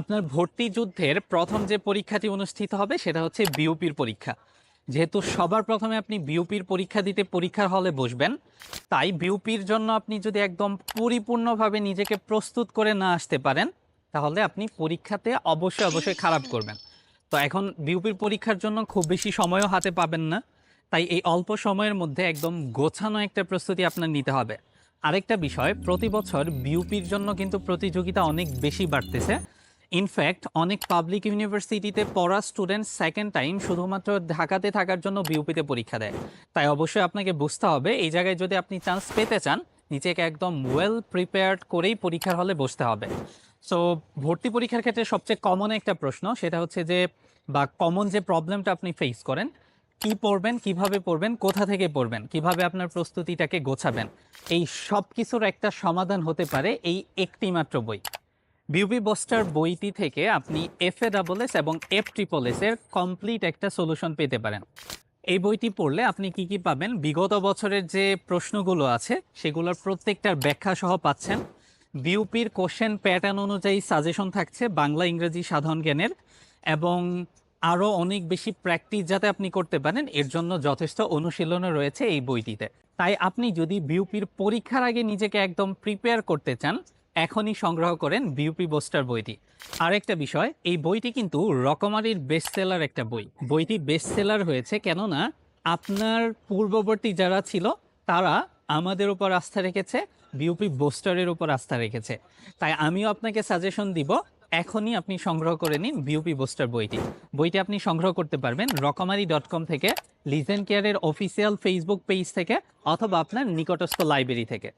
আপনার ভর্তি যুদ্ধের প্রথম যে পরীক্ষাটি অনুষ্ঠিত হবে, সেটা হচ্ছে বিউপির পরীক্ষা। যেহেতু সবার প্রথমে আপনি বিউপির পরীক্ষা দিতে পরীক্ষার হলে বসবেন, তাই বিউপির জন্য আপনি যদি একদম পরিপূর্ণভাবে নিজেকে প্রস্তুত করে না আসতে পারেন, তাহলে আপনি পরীক্ষাতে অবশ্যই অবশ্যই খারাপ করবেন। তো এখন বিউপির পরীক্ষার জন্য খুব বেশি সময়ও হাতে পাবেন না, তাই এই অল্প সময়ের মধ্যে একদম গোছানো একটা প্রস্তুতি আপনার নিতে হবে। আরেকটা বিষয়, প্রতি বছর বিউপির জন্য কিন্তু প্রতিযোগিতা অনেক বেশি বাড়তেছে ইনফ্যাক্ট অনেক পাবলিক ইউনিভার্সিটিতে পড়া স্টুডেন্ট সেকেন্ড টাইম শুধুমাত্র ঢাকাতে থাকার জন্য বিউপিতে পরীক্ষা দেয়। তাই অবশ্যই আপনাকে বুঝতে হবে, এই জায়গায় যদি আপনি চান্স পেতে চান নিজেকে একদম ওয়েল প্রিপেয়ার্ড করেই পরীক্ষার হলে বসতে হবে। সো ভর্তি পরীক্ষার ক্ষেত্রে সবচেয়ে কমন একটা প্রশ্ন, সেটা হচ্ছে যে, বা কমন যে প্রবলেমটা আপনি ফেস করেন, কি পড়বেন, কীভাবে পড়বেন, কোথা থেকে পড়বেন, কীভাবে আপনার প্রস্তুতিটাকে গোছাবেন, এই সব কিছুর একটা সমাধান হতে পারে এই একটি মাত্র বই। বিউপি বস্টার বইটি থেকে আপনি এফ এ ডাবল এস এবং এফ ট্রিপল এস এর কমপ্লিট একটা সলিউশন পেতে পারেন। এই বইটি পড়লে আপনি কি কি পাবেন? বিগত বছরের যে প্রশ্নগুলো আছে, সেগুলোর প্রত্যেকটার ব্যাখ্যা সহ পাচ্ছেন। বিউপির কোশ্চেন প্যাটার্ন অনুযায়ী সাজেশন থাকছে বাংলা ইংরেজি সাধারণ জ্ঞানের এবং আরও অনেক বেশি প্র্যাকটিস যাতে আপনি করতে পারেন, এর জন্য যথেষ্ট অনুশীলনও রয়েছে এই বইটিতে। তাই আপনি যদি বিউপির পরীক্ষার আগে নিজেকে একদম প্রিপেয়ার করতে চান এখনই সংগ্রহ করেন বিউপি বোস্টার বইটি। আরেকটা বিষয়, এই বইটি কিন্তু রকমারির বেস্ট সেলার একটা বই। বইটি বেস্ট সেলার হয়েছে কেননা আপনার পূর্ববর্তী যারা ছিল, তারা আমাদের উপর আস্থা রেখেছে, বিউপি বোস্টারের উপর আস্থা রেখেছে। তাই আমিও আপনাকে সাজেশন দিব, এখনই আপনি সংগ্রহ করে নিন বিউপি বোস্টার বইটি। বইটি আপনি সংগ্রহ করতে পারবেন রকমারি ডট কম থেকে লিজেন কেয়ারের অফিসিয়াল ফেসবুক পেজ থেকে, অথবা আপনার নিকটস্থ লাইব্রেরি থেকে।